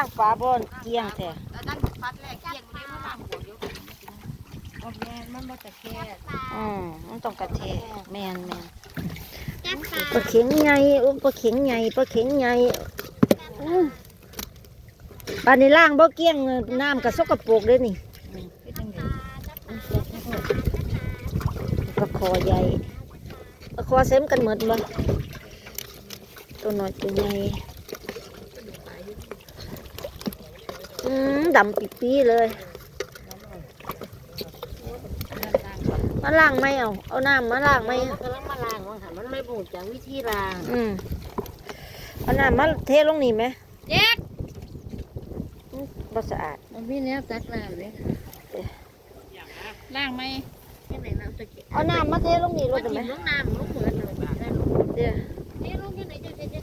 ด้างปลาบอนเกียงแท้แล้วนั่นฟัดแรกเที่ยงไม่รู้ล่างหัวเดียวโอเคมันบ่จะแค่อืมมันต้องกระเทแม่นแม่นปลาเข็งใหญ่อุ้มปลาเข็งใหญ่ปลาเข็งใหญ่ปลาในล่างบ่เกี้ยงน้ำกระสกปรกเลยนี่เป็นจังได๋ปลาคอใหญ่ปลาคอเซมกันหมดบ่ตัวหน้อยตัวใหญ่ อืมดำปีปีๆเลยมาล้างไหมเอา เอาน้ำมาล้างไหมมันกำลังมาล้างว่าค่ะมันไม่บูดจากวิธีล้าง อืมเอาน้ำมาเทลงนี่ไหมเจ๊กบ่สะอาดมันมีแนวตักน้ำเลยล้างไหมแค่ไหนน้ำตะเกียบเอาน้ำมาเทลงนี่รมัถนได้ไหมถิ่มลงน้ำลงเหมือนเลยนั่นเดี๋ยวนี่ลงที่ไหนจะจะจะ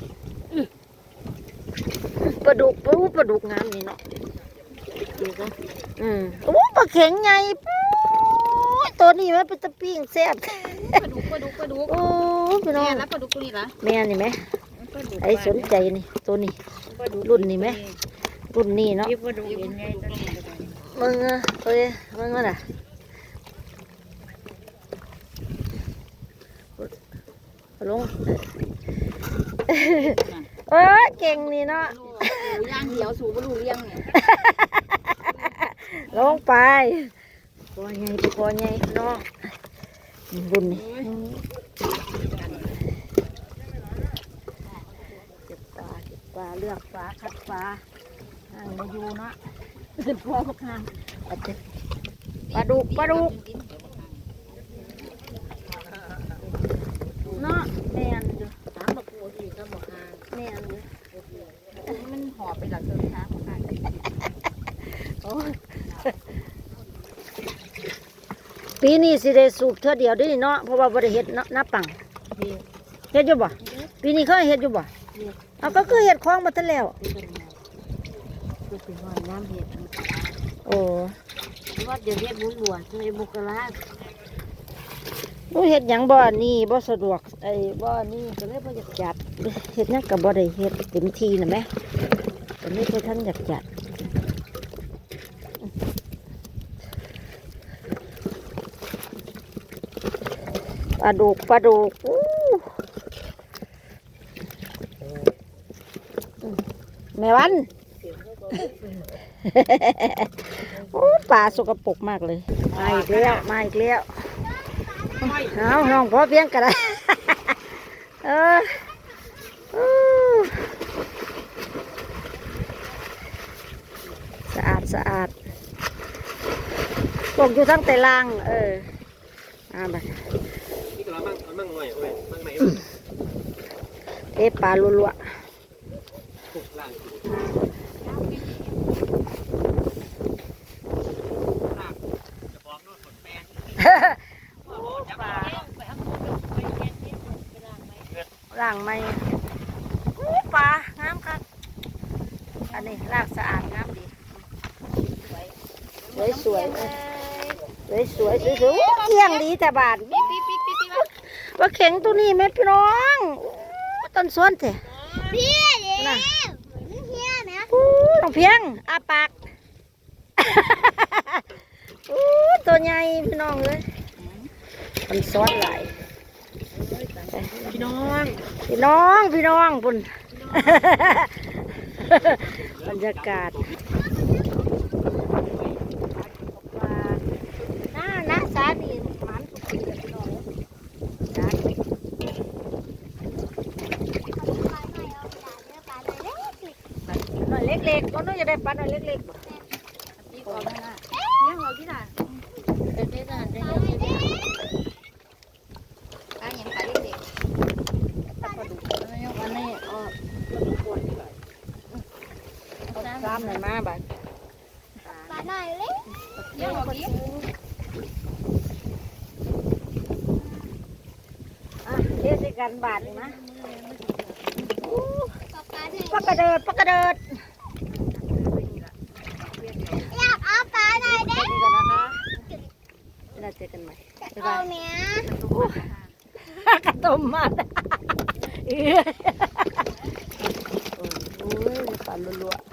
ปลาดุกปูปลาดุกงามนี่เนาะ เดี๋ยวก็อืมโอ้ปลาเข็งใหญ่ปู๊ดตัวนี้มันเป็นตะปิ้งแซ่บปลาดุกปลาดุกปลาดุกโอ้พี่น้อแม่งนะปลาดุกตัวนี้ล่ะแม่นี่ไหมปลาดุกไอ้สนใจนี่ตัวนี้ ปลาดุกรุ่นนี้ไหม รุ่นนี้เนาะที่ปลาดุกเห็นไงตัวนี้มึงอะเอ้ยมึงว่าน่ะลงเอ้ยเก่งนี่เนาะ ย่างเดียวสู่บรูเลี้ยงเนี่ย ลงไปตัวใหญ่ตัวใหญ่เนาะรุ่นนี้เก็บปลาเก็บปลาเลือกปลาคัดปลาห่างมาอยู่เนาะขึ้นพ่อพวกห่างเอาเถอะปลาดุกปลาดุกเนาะแม่นอยู่ ถามบักกูสิก็บอกหา แม่นอยู่ มันหอบไปหลังเธอช้าของหา โอ้ย ปีนี้สิได้สูบเท่าเดียวเด้วยเนาะเพราะว่าบ่ได้เฮ็ดเนาะน้าปังเฮ็ดอยู่บ่ปีนี้เคยเฮ็ดอยู่บ่เอาก็คือเฮ็ดคลองมาทันแล้วคือเป็นว่าน้ำเห็ดโอ้ว่าเดี๋ยวเฮ็ดบุญบวชในบุกลาบ่เฮ็ดหยังบ่นี่บ่สะดวกไอ้บ่นี่ก็เลยบ่อยากจัดเฮ็ดหยังก็บ่ได้เฮ็ดเต็มที่น่ะแหม่ก็ไม่เคยทันอยากจัด ปลาดุกปลาดุกแม่วันโอ้ปลาสกปรกมากเลยมาอีกแล้วมาอีกแล้วเอาน้องพอเพียงกันได้เอออู้สะอาดสะอาดปกอยู่ทั้งแต่ล่าง เอออ่าบัดนี่ก็ เรามั่งมันมั่งหน่อยโอ้ยมั่งไหนเอ๊ะปลาลัวถูกล่างจะบอกนู่นฝนแปงๆปลาล่างไหมอู้ปลางามครับอันนี้ลากสะอาดงามดีสวยสวยสวยสวยสวยสวยอู้เที่ยงดีแต่บาทปิ๊บปิ๊บปิ๊บปิ๊บ ปิ๊บว่าเข่งตัวนี้แม่พี่น้องอู้ต้นสวนเถอะพี่เย้น่ะเฮียนะอู้น้องเพียงอาปากอู้ตัวใหญ่พี่น้องเลยมันซ้อนหลายพี่น้อง พี่น้องพี่น้องปุ่นบรรยากาศหน้าหน้าสานี่หมันสุดๆเลยพี่น้องสานี่หน่อย เล็กๆก็น้องจะได้ปลาหน่อยเล็กๆบ่พี่ก่อนนะเลี้ยงเราที่ไหนเด็กเด็กน่ะเด็กเด็กเด็กอะยังขาเด็กๆถ้าปลาดุกอันนี้อันนี้อ๋อเอาซ้ำหน่อยมาบัดเลี้ยงเราดิอะเทศกันบาทนี่มาปักกระเดิดปักกระเดิด อยากเอาปลาหน่อยเด้นี่กันนะคะเราเจอกันใหม่บ๊ายเอาบายเนี้ยกระต้มมาเอ้ยโอ้ยปลาลัวๆ